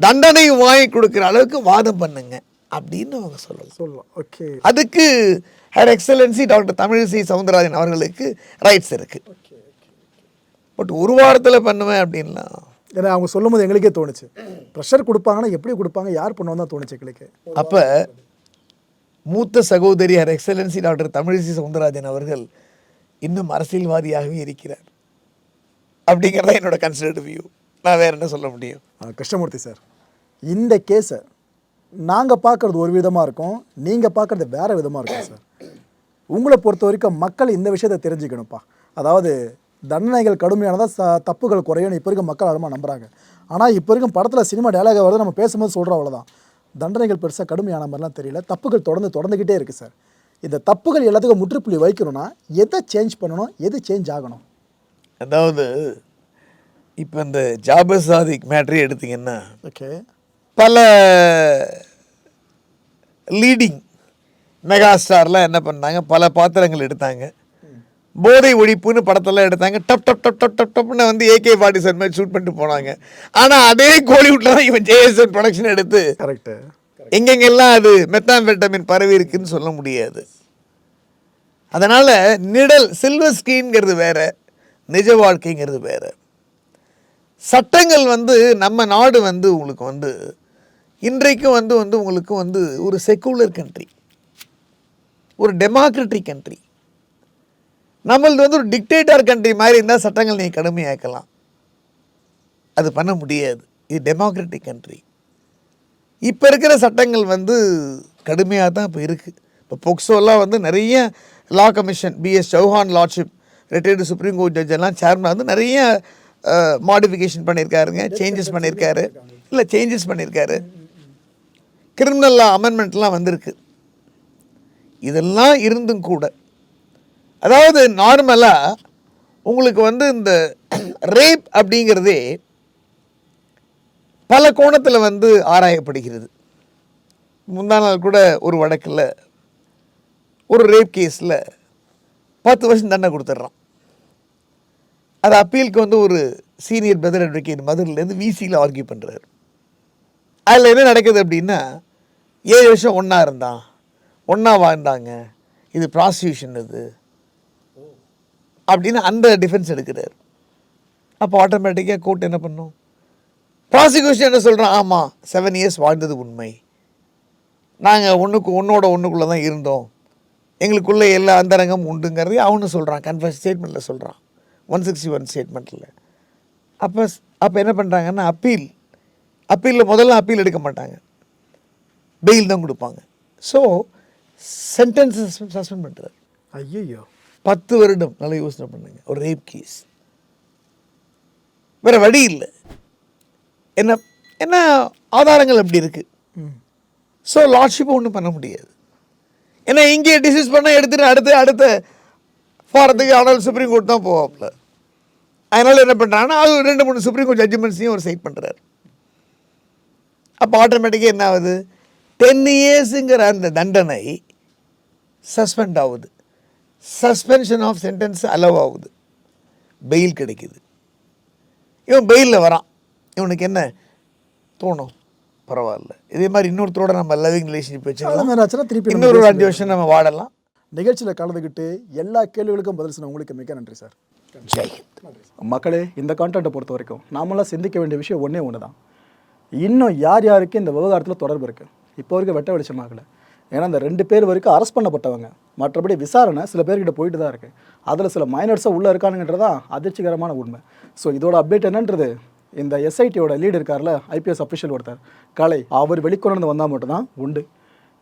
Speaker 2: தண்டனை வாங்கி கொடுக்குற அளவுக்கு வாதம் பண்ணுங்க. அப்படின்னு அவங்க சொல்லலாம்.
Speaker 1: சொல்லலாம். ஓகே.
Speaker 2: அதுக்கு her excellency doctor Tamilisai Soundararajan அவர்களுக்கு ரைட்ஸ் இருக்கு. பட் ஒரு வாரத்தில் பண்ணுவேன் அப்படின்லாம்.
Speaker 1: ஏன்னா அவங்க சொல்லும்போது எங்களுக்கே தோணுச்சு. ப்ரெஷர் கொடுப்பாங்கன்னா எப்படி கொடுப்பாங்க யார் பண்ணுவோம் தான் தோணுச்சு எங்களுக்கு.
Speaker 2: அப்போ மூத்த சகோதரி her excellency doctor Tamilisai Soundararajan அவர்கள் இன்னும் அரசியல்வாதியாகவே இருக்கிறார். அப்படிங்கிறத என்னோட கன்சிடர்டு வியூ நான் வேற என்ன சொல்ல முடியும்?
Speaker 1: ஆ, கிருஷ்ணமூர்த்தி சார் இந்த கேஸை நாங்கள் பார்க்குறது ஒரு விதமாக இருக்கும் நீங்கள் பார்க்குறது வேறு விதமாக இருக்கும் சார். உங்களை பொறுத்த வரைக்கும் மக்கள் இந்த விஷயத்தை தெரிஞ்சுக்கணும்ப்பா. அதாவது தண்டனைகள் கடுமையானதாக ச தப்புகள் குறையும் இப்போ இருக்க மக்கள் அதிகமாக நம்புகிறாங்க ஆனால் இப்போ இருக்கும் படத்தில் சினிமா டயலாக வருது நம்ம பேசும்போது சொல்கிறோம் அவ்வளோதான் தண்டனைகள் பெருசாக கடுமையான மாதிரிலாம் தெரியல. தப்புகள் தொடர்ந்து தொடர்ந்துக்கிட்டே இருக்குது சார். இந்த தப்புகள் எல்லாத்துக்கும் முற்றுப்புள்ளி வைக்கணும்னா எதை சேஞ்ச் பண்ணணும் எது சேஞ்ச் ஆகணும்?
Speaker 2: அதாவது இப்போ இந்த ஜாபர் சாதிக் மேட்ரே எடுத்தீங்கன்னா
Speaker 1: ஓகே.
Speaker 2: பல லீடிங் மெகா ஸ்டார்லாம் என்ன பண்ணாங்க? பல பாத்திரங்கள் எடுத்தாங்க. போதை ஒழிப்புன்னு படத்தெல்லாம் எடுத்தாங்க. டப் டப் டப் டப் டப் டப்னு வந்து ஏகே ஃபார்ட்டி செவன் மாதிரி ஷூட் பண்ணிட்டு போனாங்க. ஆனால் அதே கோலிவுட்டில் தான் இவன் ஜேஎஸ்என் ப்ரொடக்ஷன் எடுத்து
Speaker 1: கரெக்டு
Speaker 2: எங்கெங்கெல்லாம் அது மெத்தாம்பெட்டமின் பரவி இருக்குன்னு சொல்ல முடியாது. அதனால் நிழல் சில்வர் ஸ்க்ரீன்ங்கிறது வேற நிஜ வாழ்க்கைங்கிறது வேற. சட்டங்கள் வந்து நம்ம நாடு வந்து உங்களுக்கு வந்து இன்றைக்கும் வந்து வந்து உங்களுக்கு வந்து ஒரு செக்குலர் கண்ட்ரி ஒரு டெமோக்ரட்டிக் கண்ட்ரி நம்மளது வந்து ஒரு டிக்டேட்டர் கண்ட்ரி மாதிரி இருந்தால் சட்டங்கள் நீங்கள் கடுமையாக்கலாம். அது பண்ண முடியாது. இது டெமோக்ராட்டிக் கண்ட்ரி இப்போ இருக்கிற சட்டங்கள் வந்து கடுமையாக தான் இப்போ இருக்குது இப்போ போக்சோலாம் வந்து நிறைய law commission B S Chauhan lordship retired supreme court judge எல்லாம் சேர்மனாக வந்து நிறைய மாடிஃபிகேஷன் பண்ணியிருக்காருங்க சேஞ்சஸ் பண்ணியிருக்காரு இல்லை சேஞ்சஸ் பண்ணியிருக்காரு கிரிமினல் லா அமெண்ட்மெண்ட்லாம் வந்திருக்கு. இதெல்லாம் இருந்தும் கூட அதாவது நார்மலாக உங்களுக்கு வந்து இந்த ரேப் அப்படிங்கிறதே பல கோணத்தில் வந்து ஆராயப்படுகிறது. முந்தா நாள் கூட ஒரு வழக்கில் ஒரு ரேப் கேஸில் பத்து வருஷம் தண்டனை கொடுத்துட்றான். அது அப்பீலுக்கு வந்து ஒரு சீனியர் பிரதர் அட்வொகேட் மதுரிலேருந்து விசியில் ஆர்கியூ பண்ணுறாரு அதில் என்ன நடக்குது அப்படின்னா ஏழு வருஷம் ஒன்றா இருந்தான். ஒன்றா வாழ்ந்தாங்க. இது ப்ராசிக்யூஷன் இது. அப்படின்னு அந்த டிஃபென்ஸ் எடுக்கிறார். அப்போ ஆட்டோமேட்டிக்காக கோர்ட் என்ன பண்ணும்? ப்ராசிக்யூஷன் என்ன சொல்கிறான் ஆமாம் செவன் இயர்ஸ் வாழ்ந்தது உண்மை. நாங்கள் ஒன்றுக்கு ஒன்றோட ஒன்றுக்குள்ளே தான் இருந்தோம். எங்களுக்குள்ளே எல்லா அந்தரங்கமும் உண்டுங்கிறதே அவனு சொல்கிறான் கன்ஃபர்ஸ் ஸ்டேட்மெண்ட்டில் சொல்கிறான் ஒன் சிக்ஸ்டி ஒன் ஸ்டேட்மெண்ட்டில் அப்போ அப்போ என்ன பண்ணுறாங்கன்னா அப்பீல் அப்பீலில் முதல்ல அப்பீல் எடுக்க மாட்டாங்க. பெயில் தான் கொடுப்பாங்க. ஸோ சென்டென்ஸ் சஸ்பெண்ட் பண்ணுறாரு
Speaker 1: ஐயோ
Speaker 2: பத்து வருடம் நல்லா யோசனை பண்ணுங்க. ஒரு ரேப் கேஸ் வேற வழி இல்லை. என்ன என்ன ஆதாரங்கள் அப்படி இருக்கு? ஸோ லார்ட்ஷிப்பை ஒன்றும் பண்ண முடியாது. ஏன்னா இங்கே டிசிஸ் பண்ண எடுத்துட்டு அடுத்து அடுத்த போகிறதுக்கு ஆனால் சுப்ரீம் கோர்ட் தான் போவாப்ல அதனால் என்ன பண்ணுறாங்கன்னா அது ரெண்டு மூணு சுப்ரீம் கோர்ட் ஜட்ஜ்மெண்ட்ஸையும் ஒரு சைட் பண்ணுறாரு அப்போ ஆட்டோமேட்டிக்காக என்ன ஆகுது? டென் இயர்ஸுங்கிற அந்த தண்டனை சஸ்பெண்ட் ஆகுது. சஸ்பென்ஷன் ஆஃப் சென்டென்ஸ் அலோவ் ஆகுது. பெயில் கிடைக்குது. இவன் பெயிலில் வரான். இவனுக்கு என்ன? தோணும். பரவாயில்ல. இதே மாதிரி இன்னொருத்தரோட நம்ம லவ்விங் ரிலேஷன்ஷிப் வச்சுக்கலாம்.
Speaker 1: திருப்பி
Speaker 2: இன்னொரு அஞ்சு வருஷம் நம்ம வாடலாம்
Speaker 1: நிகழ்ச்சியில் கலந்துக்கிட்டு எல்லா கேள்விகளுக்கும் பதில் சொன்ன உங்களுக்கு மிக நன்றி சார்.
Speaker 2: ஜெய்ஹிந்த்
Speaker 1: மக்களே இந்த கான்டென்ட்டை பொறுத்த வரைக்கும் நாமெல்லாம் சிந்திக்க வேண்டிய விஷயம் ஒன்றே ஒன்று தான் இன்னும் யார் யாருக்கு இந்த விவகாரத்தில் தொடர்பு இருக்குது இப்போ வரைக்கும் வெட்ட வெளிச்சமாகலை ஏன்னா இந்த ரெண்டு பேர் வரைக்கும் அரெஸ்ட் பண்ணப்பட்டவங்க. மற்றபடி விசாரணை சில பேர்கிட்ட போயிட்டு தான் இருக்குது அதில் சில மைனர்ஸாக உள்ளே இருக்கானுங்கன்றதான் அதிர்ச்சிகரமான உண்மை. ஸோ இதோட அப்டேட் என்னன்றது இந்த எஸ்ஐடியோட லீடு இருக்கார்ல ஐபிஎஸ் அஃபிஷியல் ஒருத்தர். கலை அவர் வெளிக்கொண்டு வந்தால் மட்டும்தான் உண்டு.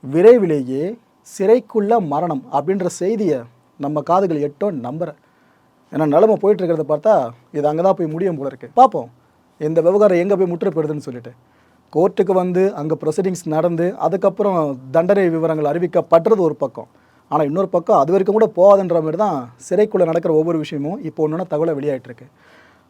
Speaker 1: விரைவிலேயே சிறைக்குள்ள மரணம் அப்படின்ற செய்தியை நம்ம காதுகள் எட்டோம் நம்புகிறேன் ஏன்னா நிலமை போயிட்டு இருக்கிறத பார்த்தா இது அங்கே தான் போய் முடியும் போல இருக்கு. பார்ப்போம் இந்த விவகாரம் எங்கே போய் முற்றுப்படுதுன்னு சொல்லிட்டு. கோர்ட்டுக்கு வந்து அங்கே ப்ரொசீடிங்ஸ் நடந்து அதுக்கப்புறம் தண்டனை விவரங்கள் அறிவிக்கப்படுறது ஒரு பக்கம். ஆனால் இன்னொரு பக்கம் அது வரைக்கும் கூட போகாதுன்ற மாதிரி தான் சிறைக்குள்ளே நடக்கிற ஒவ்வொரு விஷயமும் இப்போ ஒன்றுனா தகவலை வெளியாயிட்டு இருக்கு